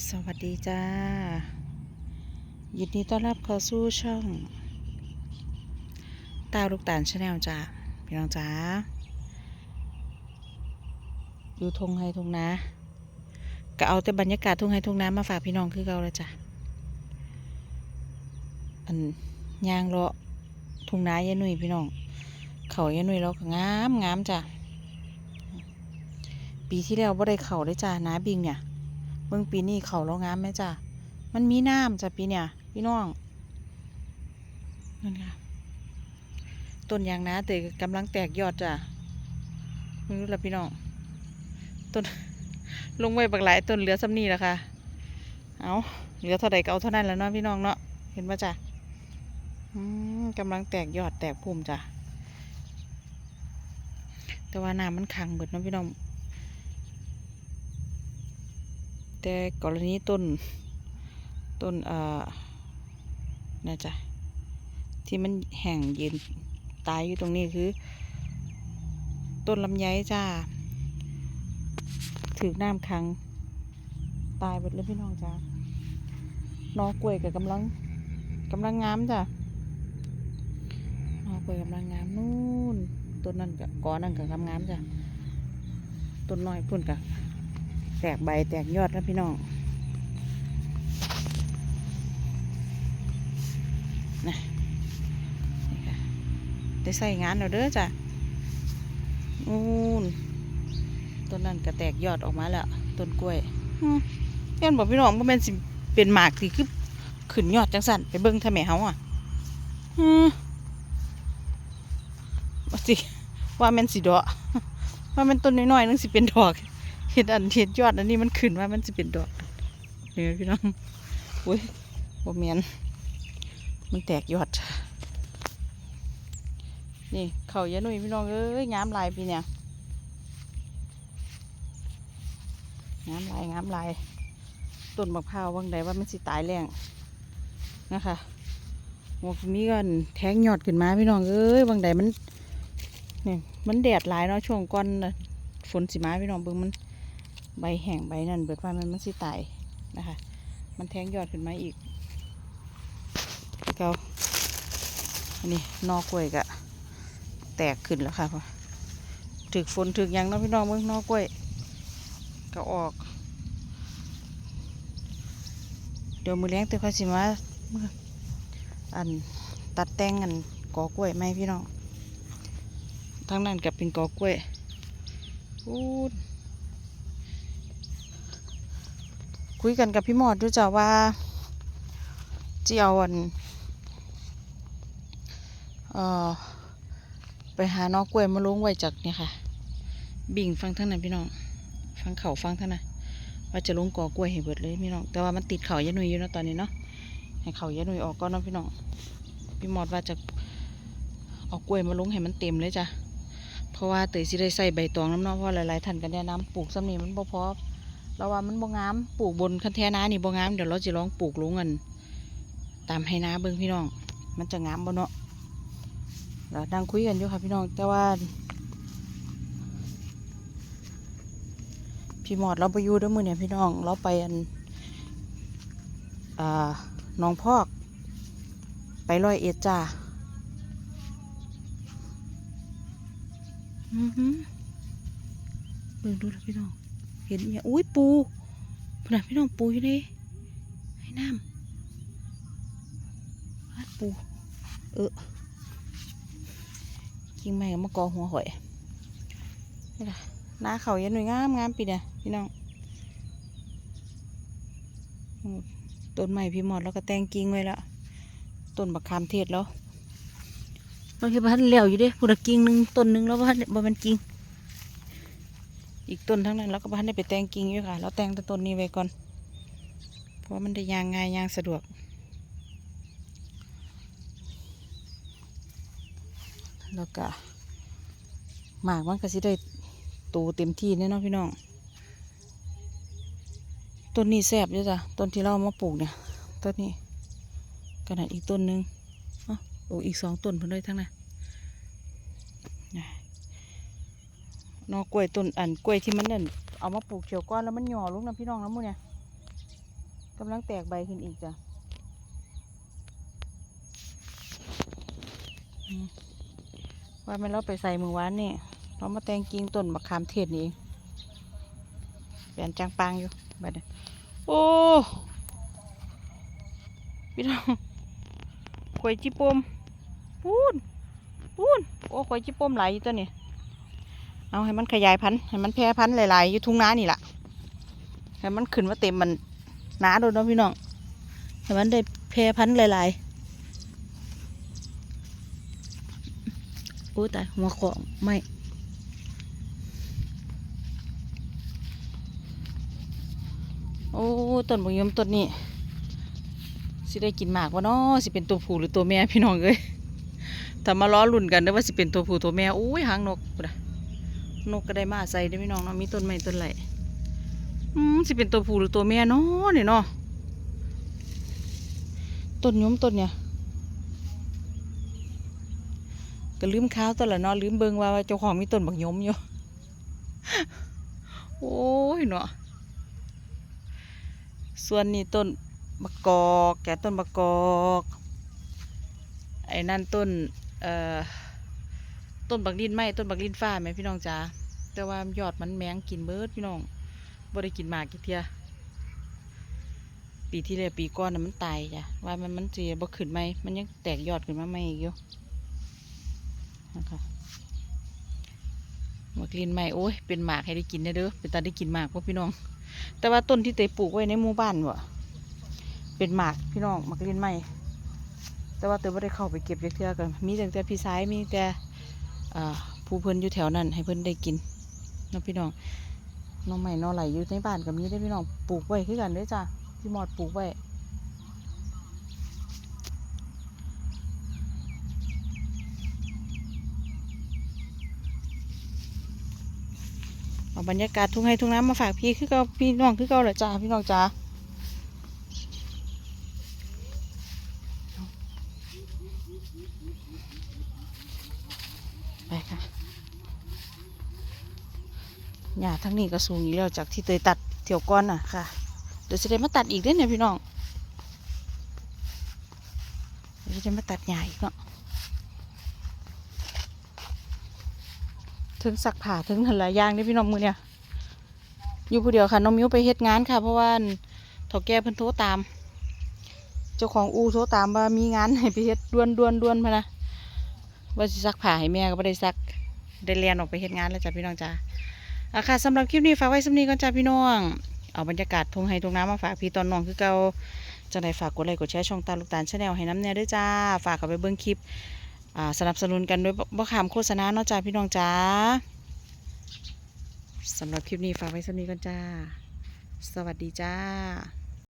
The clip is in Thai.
สวัสดีจ้า ยินดีต้อนรับเข้าสู่ช่อง ตาลูกตาลชาแนลจ้าพี่น้องจ้าอยู่ทงไฮทงนาก็เอาแต่บรรยากาศทงไฮทงนามาฝากพี่น้องคือเก่าล้วจ้ะอันยางเลาะทงนายายหนุ่ยพี่น้อง เขายายหนุ่ยเราก็งามงามจ้ะปีที่แล้วบ่ได้เขาได้จ้านาบิงเนี่ย บิ่งปีนี้เขาแล้วงามไหมจ้ะมันมีน้ำจ้ะปีเนี่ยพี่น้องนั่นค่ะต้นยางนาแต่กำลังแตกยอดจ้ะไม่รู้ละพี่น้องต้นลงไว้บักหลายต้นเหลือซ้ำนี่ละค่ะเอาเหลือเท่าใดก็เอาเท่านั้นแล้วเนาะพี่น้องเนาะเห็นปะจ้ะกำลังแตกยอดแตกพุ่มจ้ะแต่ว่าน้ำมันขังเบิดเนาะพี่น้อง แต่กรณีต้นต้นเอ่อนะจ๊ะที่มันแห้งเย็นตายอยู่ตรงนี้คือ ต้นลำไยจ้าถือน้ำขังตายหมดเลยพี่น้องจ้านอกล้วยกับกำลังกำลังงามจ้ะนอกล้วยกำลังงามนู่นต้นนั่นกับกอนั่นกับกำงามจ้ะต้นน้อยพุ่นกับ แตกใบแตกยอดแล้วพี่น้องนะได้ใส่งานแล้วเด้อจ้ะนูนต้นนั้นก็แตกยอดออกมาแล้วต้นกล้วยเพื่อนบอกพี่น้องว่ามันสิเป็นหมากที่คือขึ้นยอดจังสันไปเบิ้งทำไมเฮาอะว่าสิว่ามันสิดอกว่ามันต้นน้อยๆนึงสิเป็นดอก เห็ดอันเห็ดยอดอันนี้มันขึ้นว่ามันจะเป็นดอกนี่พี่น้องอุ้ยบ่เมียนมันแตกยอด นี่เขายะหนุ่ยพี่น้องเอ้ยงามลายปีเนี่ยงามลายงามลายต้นมะพร้าวบางใดว่ามันสิตายแรงนะคะหมวกนี้ก็แทงยอดขึ้นมาพี่น้องเอ้ยบางใดมันเนี่ยมันแดดหลายเนาะช่วงก่อนฝนสิมาพี่น้องเบิ่งมัน ใบแห้งใบนั่นเบิดว่ามันมันสิตายนะคะ มันแทงยอดขึ้นมาอีกเกาอันนี้นอกกล้วยกะแตกขึ้นแล้วค่ะถึกฝนถึกยังเนาะพี่น้องเบิ่งนอกกล้วยก็ออก เดี๋ยวมือเลี้ยงตัวค่อยสิมาอันตัดแต่งอันกอกล้วยไหมพี่น้องทั้งนั้นกับเป็นกอกล้วยอู้ คุยกันกับพี่หมอดดูจ้ะว่าจะเอาอันเอ่อไปหาน้อกกล้วยมาลงไว้จากเนี่ยค่ะ บิ่งฟังท่างนั้นพี่น้องฟังเขาฟังท่างนั้นว่าจะลงกอกล้วยให้เบิดเลยพี่น้องแต่ว่ามันติดเขายะนุยอยู่นะตอนนี้เนาะให้เขายะนุยออกก่อนเนาะพี่น้องพี่หมอดว่าจะเอากล้วยมาลงให้มันเต็มเลยจ้ะเพราะว่าเตยสิได้ใส่ใบตองน้ำเนาะเพราะหลายๆท่านก็แนะนำปลูกซ้ำนี่มันบ่พอ เราว่ามันบ่งามปลูกบนคันแท้นานี่บ่งามเดี๋ยวเราจะลองปลูกลงกัน ตามให้นาเบิ่งพี่น้อง มันจะงามบ่เนาะเราดังคุยกันอยู่ค่ะพี่น้องแต่ว่า พี่หมอดเราไปอยู่ด้วยมือเนี่ยพี่น้องเราไปอันอน้องพอก ไปร้อยเอ็ดจ้าอือหือเบิ่งดูนะพี่น้อง ห็นเนี่ยอุ้ยปูขนาดพี่น้องปูอยู่เลยให้น้ำพัดปูเออกิ่งไม้ก็มากอหัวหอยนี่ล่ะหน้าเขาย็นหน่วยงามงามปีเนี่ยพี่น้องต้นไม้พี่หมอดแล้วก็แต่งกิ่งไว้แล้วต้นบักขามเทศแล้วบางทีพันเหลวอยู่ด้พูดกิ่งหนึ่งต้นหนึ่งแล้วพันบ่แมันกิ่ง อีกต้นทั้งนั้นเราก็บ้านได้ไปแต่งกิ่งอยู่ค่ะ เราแต่งแต่ต้นนี้ไว้ก่อน เพราะมันได้ยางง่ายยางสะดวก แล้วก็หมากมันก็สิได้โตเต็มที่แน่เนอนพี่น้อง ต้นนี้แซบอยู่จ้ะ ต้นที่เรามาปลูกเนี่ย ต้นนี้ขนาดอีกต้นหนึงอ้าโอ้อีกสองต้นเพิ่นเลยทั้งนั้น นอกกล้วยต้นอันกล้วยที่มันนั่นเอามาปลูกเขียวก้อนแล้วมันหย่อลงนะพี่น้องนะมูเนี่ยำลังแตกใบขึ้นอีกจ้ะว่าแม่นเราไปใส่มือวานนี่เรามาแตงกิ่งต้นมะขามเทศนี่เองแปลนจังปังอยู่บัดนี้โอ้พี่น้องข่อยจิปมปูนปูนโอ้ข่อยจิปมไหลตัวนี่ เอาให้มันขยายพันธุ์ให้มันแพร่พันธุ์หลายๆอยู่ทุ่งนานี่ล่ะให้มันขึ้นมาเต็มมันหนาโดนเนาะพี่น้องให้มันได้แพร่พันธุ์หลายๆโอ้ตายหัวของไม่โอ้ต้นบงยมต้นนี้สิได้กินหมากวะเนาะสิเป็นตัวผู้หรือตัวแม่พี่น้องเอ้ยถ้ามาล้อลุ่นกันเด้ว่าสิเป็นตัวผู้ตัวแม่โอ้ยหางนกนะ นกก็ได้มาใส่ได้พี่น้องเนาะมีต้นไม้ต้นไหลอืมสิเป็นตัวผู้หรือตัวแม่เนาะเนี่ยเนาะต้นยมต้นเนี่ยก็ลืมข้าวต้นละเนาะลืมเบิงว่าเจ้าของมีต้นบักยมอยู่โอ้ยเนาะส่วนนี้ต้นบักกอก แก่ต้นบักกอก ไอ้นั่นต้น เอ่อ ต้นบักลินไหมต้นบักลินฟ้าไหมพี่น้องจ๋าแต่ว่ายอดมันแมงกินเบิดพี่น้องบ่ได้กินหมากกี่เทียปีที่แล้วปีก่อนนะมันตายจ้ะว่ามันมันจะบ่ขึ้นไหมมันยังแตกยอดขึ้นมาใหม่อีกอยู่นะคะหมากลินใหมโอ้ยเป็นหมากให้ได้กินเด้อเด้อเป็นตาได้กินหมากพวกพี่น้อง แต่ว่าต้นที่เตยปลูกไว้ในหมู่บ้านวะเป็นหมากพี่น้องหมากลินใหมแต่ว่าเตยไม่ได้เข้าไปเก็บเยอะเทื่อกันมีแต่พี่ซ้ายมีแต่ ผู้เพิ่นอยู่แถวนั้นให้เพิ่นได้กินเนาะพี่น้องน้องใหม่น้องไหลอยู่ในบ้านกับมีได้พี่น้องปลูกไว้คือกันด้อจ้ะพี่หมอดปลูกไว้เอาบรรยากาศทุ่งให้ทุ่งน้ำมาฝากพี่คือเก่าพี่น้องคือเก่าแหละจ้าพี่น้องจ้าไปค่ะ หญ้าทั้งนี้ก็สูงอยู่แล้วจากที่เตยตัดเที่ยวก้อนน่ะค่ะ เดี๋ยวจะได้มาตัดอีกด้อเนี่ยพี่น้อง เดี๋ยวจะมาตัดใหญ่อีกเนาะถึงสักผ่าถึงหลายอย่างเด้พี่น้องมือเนี่ย อยู่ผู้เดียวค่ะน้องมิ้วไปเฮ็ดงานค่ะ เพราะว่าถาแก่เพิ่นโทรตาม เจ้าของอูโทรตามว่ามีงานให้ไปเฮ็ดด่วนด่วนด่วนพะนะว่าสิซักผ้าให้แม่ก็ไม่ได้ซักได้เรียนออกไปเฮ็ดงานแล้วจ้ะพี่น้องจ้า อะค่ะสำหรับคลิปนี้ฝากไว้สำนีก่อนจ้าพี่น้อง เอาบรรยากาศทงไฮทงน้ำมาฝากพี่ตอนน้องคือเก่าจังไดฝากกดไลค์กดแชร์ช่องตาลูกตาลชาแนลให้น้ำเน่ด้วยจ้า ฝากเข้าไปเบิ่งคลิปสนับสนุนกันด้วยบ่ขามโฆษณาเนาะจ้าพี่น้องจ้าสำหรับคลิปนี้ฝากไว้สำนีก่อนจ้า สวัสดีจ้า